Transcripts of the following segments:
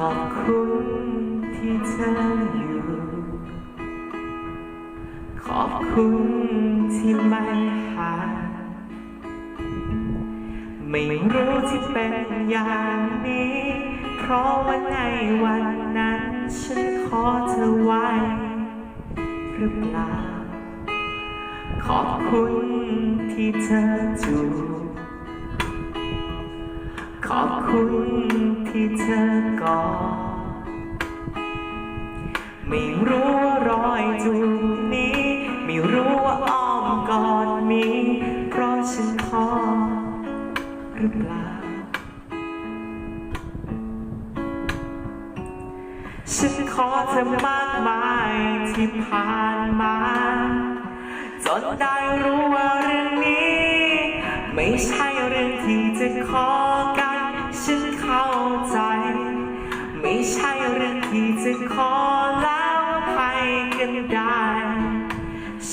ขอบคุณที่เธออยู่ ขอบคุณที่ไม่หายไม่รู้ที่เป็นอย่างนี้ เพราะว่าในวันนั้นฉันขอเธอไว้ หรือเปล่า ขอบคุณที่เธอจูบ ขอบคุณที่เธอกอดไม่รู้ว่ารอยจูบนี้ ไม่รู้ว่าอ้อมกอดมีเพราะฉันขอหรือเปล่า ฉันขอเธอมากมายที่ผ่านมาจนได้รู้ว่าเรื่องนี้ ไม่ใช่เรื่องที่จะขอ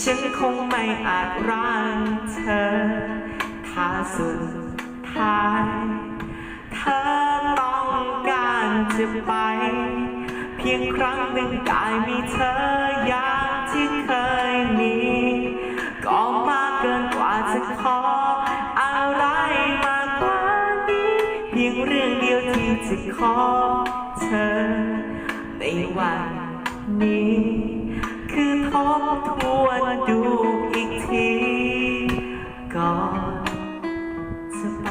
ฉันคงไม่อาจร่างเธอ ถ้าสุดท้าย เธอต้องการจะไป เพียงครั้งหนึ่งได้มีเธออย่างที่เคยมี ก็มากเกินกว่าจะขออะไรมากกว่านี้ เพียงเรื่องเดียวที่จะขอเธอ ในวันนี้ คือทบท วนดูอีกทีก่อนจะไป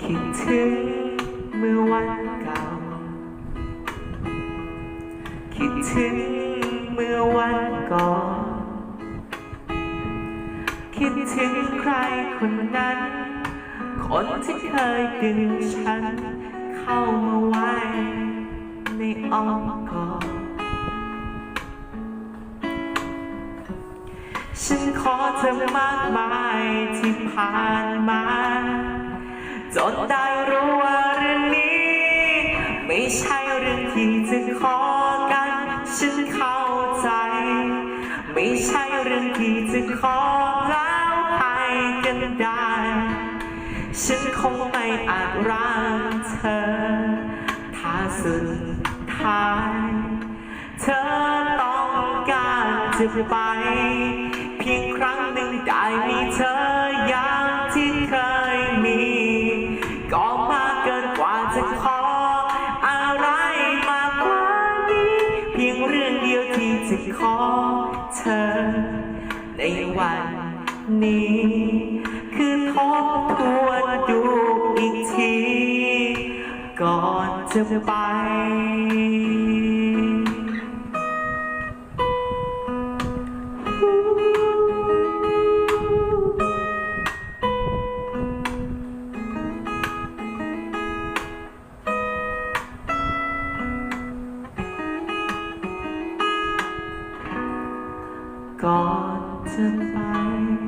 คิดถึงเมื่อวันเก่า คิดถึงเมื่อวันก่อน คิดถึงใครคนนั้น คนที่เคยดึงฉัน เข้ามาไว้ ในอ้อมกอดฉันขอเธอมากมายที่ผ่านมา จนได้รู้ว่าเรื่องนี้ ไม่ใช่เรื่องที่จะขอ ฉันเข้าใจ ไม่ใช่เรื่องที่จะขอแล้วให้กันได้ ฉันคงไม่อาจร่างเธอ ถ้าสุดท้าย เธอต้องการจะไป เพียงครั้งหนึ่งได้มีเธอ จะขอเธอ ในวันนี้ คือทบทวนดูอีกที ก่อนจะไป gone to tonight.